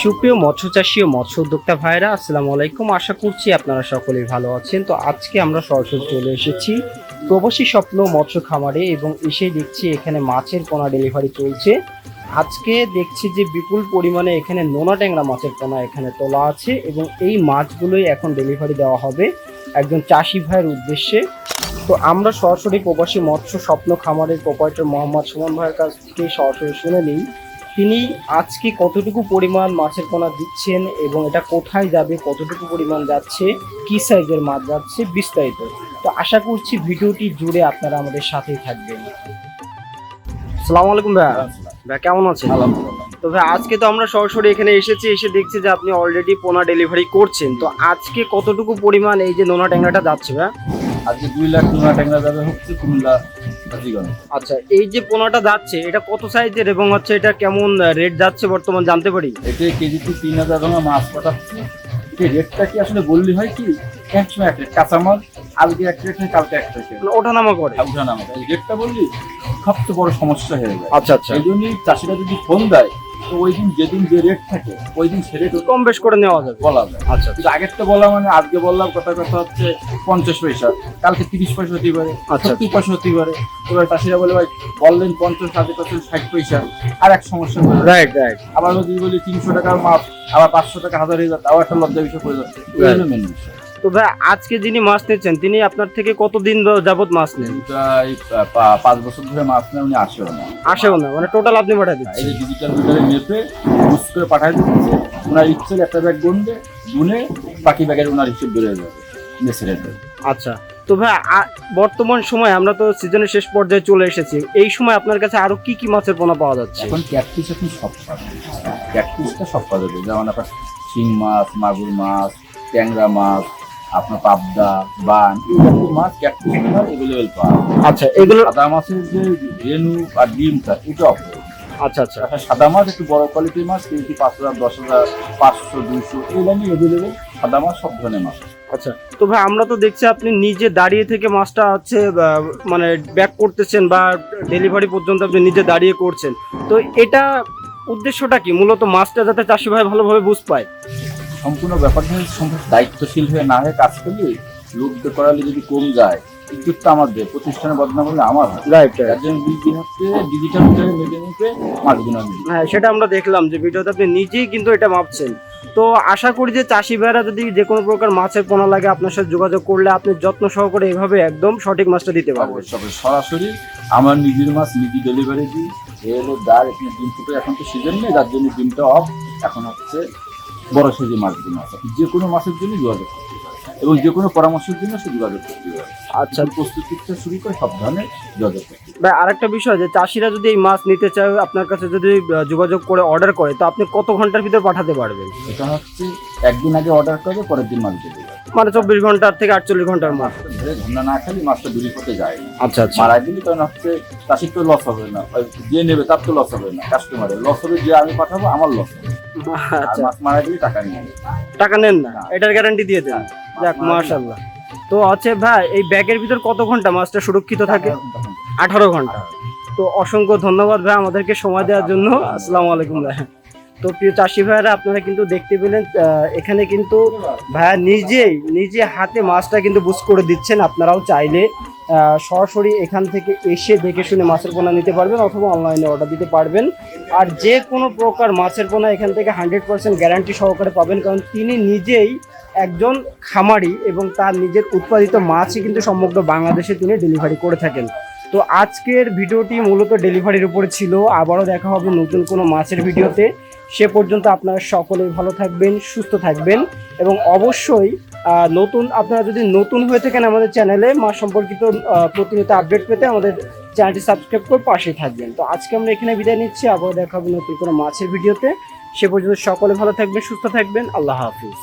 সুপ্রিয় মৎস্য চাষী ও মৎস্য উদ্যোক্তা ভাইরা আসসালামু আলাইকুম। আশা করছি আপনারা সকলেই ভালো আছেন। তো আজকে আমরা সরাসরি চলে এসেছি প্রবাসী স্বপ্ন মৎস্য খামারে এবং এসেই দেখছি এখানে মাছের পোনা ডেলিভারি চলছে। আজকে দেখছি যে বিপুল পরিমাণে এখানে নোনা ট্যাংরা মাছের পোনা এখানে তোলা আছে এবং এই মাছগুলোই এখন ডেলিভারি দেওয়া হবে। একজন চাষি ভাইয়ের উদ্দেশ্যে। তো আমরা সরাসরি প্রবাসী মৎস্য স্বপ্ন খামারের প্রোপারেটর মোহাম্মদ সুমন ভাইয়ের কাছ থেকে সরাসরি শুনে নিই। তিনি আজকে কতটুকু পরিমাণ মাছের পোনা দিচ্ছেন এবং এটা কোথায় যাবে কতটুকু পরিমাণ যাচ্ছে কি সাইজের মাছ যাচ্ছে বিস্তারিত। তো আশা করছি ভিডিওটি জুড়ে আপনারা আমাদের সাথেই থাকবেন। সালাম আলাইকুম ভাইয়া। ভাইয়া কেমন আছেন? আলহামদুলিল্লাহ তো ভাই আজকে তো আমরা সরাসরি এখানে এসেছি এসে দেখছি যে আপনি অলরেডি পোনা ডেলিভারি করছেন। তো আজকে কতটুকু পরিমাণ এই যে নোনা ট্যাংরাটা যাচ্ছে ভাই? আজকে দুই লাখ টুনা ট্যাংরা যাবে হচ্ছে কুমিল্লা আচ্ছা এই যে পোনাটা যাচ্ছে এটা কত সাইজের এবং হচ্ছে এটা কেমন রেট যাচ্ছে বর্তমান জানতে পারি? এতে কেজিতে তিন হাজার টাকা মাছ পাঠাচ্ছে। রেটটা কি আসলে বললি হয় কি? এক সময় এক রেট কাঁচামাল আজকে এক রেট কালকে এক রেট মানে ওঠানামা করে। আমাদের এই রেটটা বললি সবচেয়ে বড় সমস্যা হয়ে যায়। আচ্ছা আচ্ছা। এই জন্যই চাষিরা যদি ফোন দেয় তো ওই দিন যেদিন যে রেট থাকে ওই দিন সে রেট কম বেশ করে নেওয়া যাবে। বলা যায়। আচ্ছা কিন্তু আগেরটা বলা মানে আজকে বললাম কথা কথা হচ্ছে পঞ্চাশ পয়সা কালকে তিরিশ পয়সা হতে পারে আচ্ছা। সত্তর পয়সা হতে পারে। এবার চাষিরা বলে ভাই বললেন পঞ্চাশ আগে পাচ্ছেন ষাট পয়সা আর এক সমস্যা। রাইট রাইট আবার যদি বলি তিনশো টাকার মাছ আবার পাঁচশো টাকা হাজার হয়ে যাচ্ছে আবার একটা লজ্জা বিষয় পড়ে যাচ্ছে। মেন বিষয় তো ভাই আজকে যিনি মাছ নিচ্ছেন তিনি আপনার থেকে কতদিন যাবত মাছ নেন? প্রায় পা- পাঁচ বছর ধরে মাছ নেয় উনি আসেও না। আসেও না মানে টোটাল আপনি পাঠিয়ে এই দিচ্ছেন যে ডিজিটাল মিটারে মেপে বুঝ করে পাঠাই দিচ্ছে ওনার ইচ্ছে একটা ব্যাগ গুনবে গুনে বাকি ব্যাগের ওনার হিসেব বেড়ে যাবে আচ্ছা তো ভাই আ- বর্তমান সময় আমরা তো সিজনের শেষ পর্যায়ে চলে এসেছি এই সময় আপনার কাছে আরও কি কি মাছের পোনা পাওয়া যাচ্ছে? এখন ক্যাটফিস এখন সব পাবে ক্যাটফিসটা সব পাওয়া যাবে যেমন আপনার শিং মাছ মাগুর মাছ ট্যাংরা মাছ আপনার পাবদা বান জাতীয় মাছ ক্যাটফিস এভেলেবেল পাওয়া আচ্ছা এগুলো সাদা মাছের যে রেনু আর ডিমটা এটা অপর আচ্ছা আচ্ছা। সাদা মাছ একটু বড় কোয়ালিটির মাছ কেজি পাঁচ হাজার দশ হাজার পাঁচশো দুইশো এই লাইনে এভেলেবেল সাদা মাছ সব ধরনের মাছ আচ্ছা তো ভাই আমরা তো দেখছি আপনি নিজে দাঁড়িয়ে থেকে মাছটা হচ্ছে মানে ব্যাক করতেছেন বা ডেলিভারি পর্যন্ত আপনি নিজে দাঁড়িয়ে করছেন। তো এটা উদ্দেশ্যটা কি? মূলত মাছটা যাতে চাষি ভাই ভালোভাবে বুঝ পায়। সম্পূর্ণ ব্যাপারটা সম্পূর্ণ দায়িত্বশীল হয়ে না হয়ে কাজ করলে লোকদের করালে যদি কম যায় ইজ্জতটা আমাদের প্রতিষ্ঠানের বদনাম হলে আমার রাইট যার জন্য বিল হচ্ছে ডিজিটাল মিটারে মেপে মেপে মাছগুলো আমি হ্যাঁ সেটা আমরা দেখলাম যে ভিডিওতে আপনি নিজেই কিন্তু এটা মাপছেন তো আশা করি যে চাষি ভাইরা যদি যে কোনো প্রকার মাছের পোনা লাগে আপনার সাথে যোগাযোগ করলে আপনি যত্ন সহকারে এভাবে একদম সঠিক মাছটা দিতে পারবেন। সরাসরি আমার নিজের মাছ নিজে ডেলিভারি দিই। এ হলো এখানে ডিম ফুটে এখন তো সিজন নেই যার জন্য ডিমটা অফ এখন হচ্ছে বড় সাইজের মাছগুলো আছে যে কোনো মাছের জন্য যোগাযোগ করতে পারেন। এবং যে কোনো পরামর্শের জন্য সে যোগাযোগ করতে পারে আচ্ছা। আচ্ছা প্রস্তুতি শুরু করে সব ধরনের যোগাযোগ করতে পারে। ভাই আরেকটা বিষয় যে চাষিরা যদি এই মাছ নিতে চায় আপনার কাছে যদি যোগাযোগ করে অর্ডার করে তো আপনি কত ঘণ্টার ভিতরে পাঠাতে পারবেন? এটা হচ্ছে একদিন আগে অর্ডার করবে পরের দিন মাছ দেবে। মানে চব্বিশ ঘণ্টার থেকে আটচল্লিশ ঘণ্টার মাছ। ধরে ঝর্ণা না খালি মাছটা দূরি করতে যায় আচ্ছা আচ্ছা। মারা দিলে তখন হচ্ছে চাষির তো লস হবে না। যে নেবে তার তো লস হবে না কাস্টমারের লস হবে যে আমি পাঠাবো আমার লস হবে। আর মাছ মারা দিলে টাকা নিয়ে টাকা নেন না না। এটার গ্যারান্টি দিয়ে দেন। যাক মাশাল্লাহ তো আছে ভাই এই ব্যাগের ভিতর কত ঘণ্টা মাছটা সুরক্ষিত থাকে? আঠারো ঘণ্টা। তো অসংখ্য ধন্যবাদ ভাই আমাদেরকে সময় দেওয়ার জন্য। আসসালামু আলাইকুম ভাই। তো প্রিয় চাষি ভাইরা আপনারা কিন্তু দেখতে পেলেন এখানে কিন্তু ভাইয়া নিজেই, নিজে হাতে মাছটা কিন্তু বুঝ করে দিচ্ছেন। আপনারাও চাইলে সরাসরি এখান থেকে এসে দেখে শুনে মাছের পোনা নিতে পারবেন অথবা অনলাইনে অর্ডার দিতে পারবেন। আর যে কোনো প্রকার মাছের পোনা এখান থেকে হান্ড্রেড পার্সেন্ট গ্যারান্টি সহকারে পাবেন, কারণ তিনি নিজেই একজন খামারি এবং তার নিজের উৎপাদিত মাছই কিন্তু সমগ্র বাংলাদেশে তিনি ডেলিভারি করে থাকেন। তো আজকের ভিডিওটি মূলত ডেলিভারির উপরে ছিল। আবারও দেখা হবে নতুন কোনো মাছের ভিডিওতে। সে পর্যন্ত আপনারা সকলেই ভালো থাকবেন, সুস্থ থাকবেন এবং অবশ্যই নতুন, আপনারা যদি নতুন হয়ে থাকেন আমাদের চ্যানেলে, মা সম্পর্কিত প্রতিনিয়ত আপডেট পেতে আমাদের চ্যানেলটি সাবস্ক্রাইব করে পাশেই থাকবেন। তো আজকে আমরা এখানে বিদায় নিচ্ছি, আবার দেখাবো নতুন কোনো মাছের ভিডিওতে। সে পর্যন্ত সকলে ভালো থাকবেন, সুস্থ থাকবেন, আল্লাহ হাফিজ।